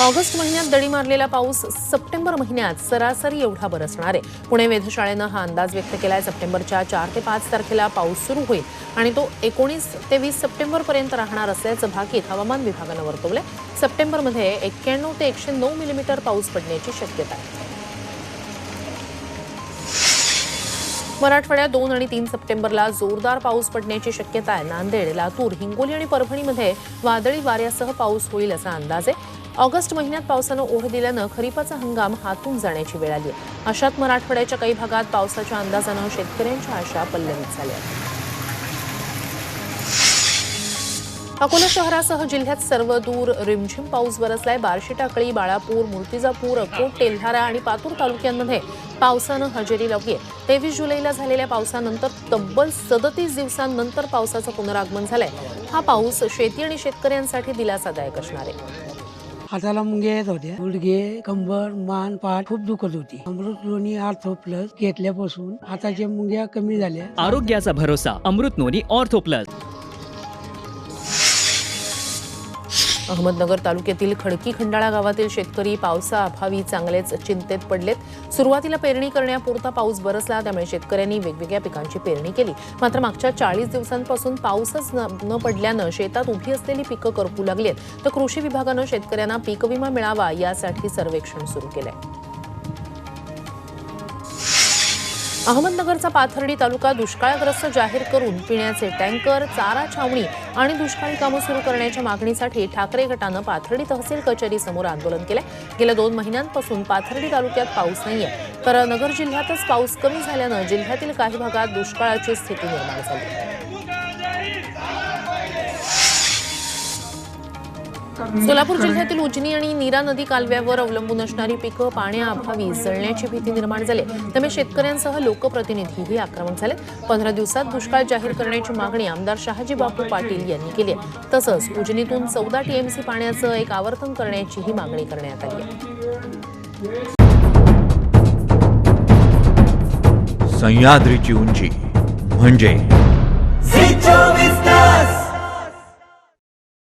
August महिन्यात दडी मारलेला पाऊस सप्टेंबर महिन्यात सरासरी एवढा बरसणार आहे. पुणे वेधशाळेनं हा अंदाज व्यक्त केलाय. सप्टेंबरच्या चार ते पाच तारखेला पाऊस सुरू होईल आणि तो एकोणीस ते वीस सप्टेंबरपर्यंत राहणार असल्याचं भाकीत हवामान विभागानं वर्तवलंय. सप्टेंबरमध्ये एक्क्याण्णव ते एकशे नऊ मिलीमीटर पाऊस पडण्याची शक्यता आहे. मराठवाड्यात दोन आणि तीन सप्टेंबरला जोरदार पाऊस पडण्याची शक्यता आहे. नांदेड लातूर हिंगोली आणि परभणीमध्ये वादळी वाऱ्यासह पाऊस होईल असा अंदाज आहे. ऑगस्ट महिन्यात पावसानं ओढ दिल्यानं खरीपाचा हंगाम हातून जाण्याची वेळ आली. अशात मराठवाड्याच्या काही भागात पावसाच्या अंदाजानं शेतकऱ्यांच्या आशा पल्लवित झाल्या. अकोला शहरासह जिल्ह्यात सर्व दूर रिमझिम पाऊस बरसलाय. बार्शी टाकळी बाळापूर मूर्तिजापूर अकोट तेल्हारा आणि पातूर तालुक्यांमध्ये पावसानं हजेरी लावली आहे तेवीस जुलैला झालेल्या पावसानंतर तब्बल सदतीस दिवसांनंतर पावसाचं पुनरागमन झालंय. हा पाऊस शेती आणि शेतकऱ्यांसाठी दिलासादायक असणार आहे. हाताला मुंगे येत होत्या. गुडघे कंबर मान पाठ खूप दुखत होती. अमृत लोणी आर्थो प्लस घेतल्यापासून हाताच्या मुंग्या कमी झाल्या. आरोग्याचा भरोसा Amrut Noni ortho plus Ahmednagar तालुक्यातील खडकी खंडाळा गावातील शेतकरी पावसाअभावी चांगलेच चिंतेत पडलेत. सुरुवातीला पेरणी करण्यापुरता पाऊस बरसला त्यामुळे शेतकऱ्यांनी वेगवेगळ्या पिकांची पेरणी केली. मात्र मागच्या चाळीस दिवसांपासून पाऊसच न न पडल्यानं शेतात उभी असलेली पिकं करपू लागली आहेत तर कृषी विभागानं शेतकऱ्यांना पीक विमा मिळावा यासाठी सर्वेक्षण सुरू केलं आहे अहमदनगरचा पाथर्डी तालुका दुष्काळग्रस्त जाहीर करून पिण्याचे टँकर चारा छावणी आणि दुष्काळी कामं सुरू करण्याच्या मागणीसाठी ठाकरे गटानं पाथर्डी तहसील कचेरी समोर आंदोलन केलंय. गेल्या दोन महिन्यांपासून पाथर्डी तालुक्यात पाऊस नाहीये. तर नगर जिल्ह्यातच पाऊस कमी झाल्यानं जिल्ह्यातील काही भागात दुष्काळाची स्थिती निर्माण झाली. सोलापूर जिल्ह्यातील उजनी आणि नीरा नदी कालव्यावर अवलंबून असणारी पिकं पाण्याअभावी जळण्याची भीती निर्माण झाली. त्यामुळे शेतकऱ्यांसह लोकप्रतिनिधीही आक्रमक झाले पंधरा दिवसात दुष्काळ जाहीर करण्याची मागणी आमदार शहाजी बापू पाटील यांनी केली आहे. तसंच उजनीतून चौदा टीएमसी पाण्याचं एक आवर्तन करण्याचीही मागणी करण्यात आली आहे. सह्याद्रीची उंची म्हणजे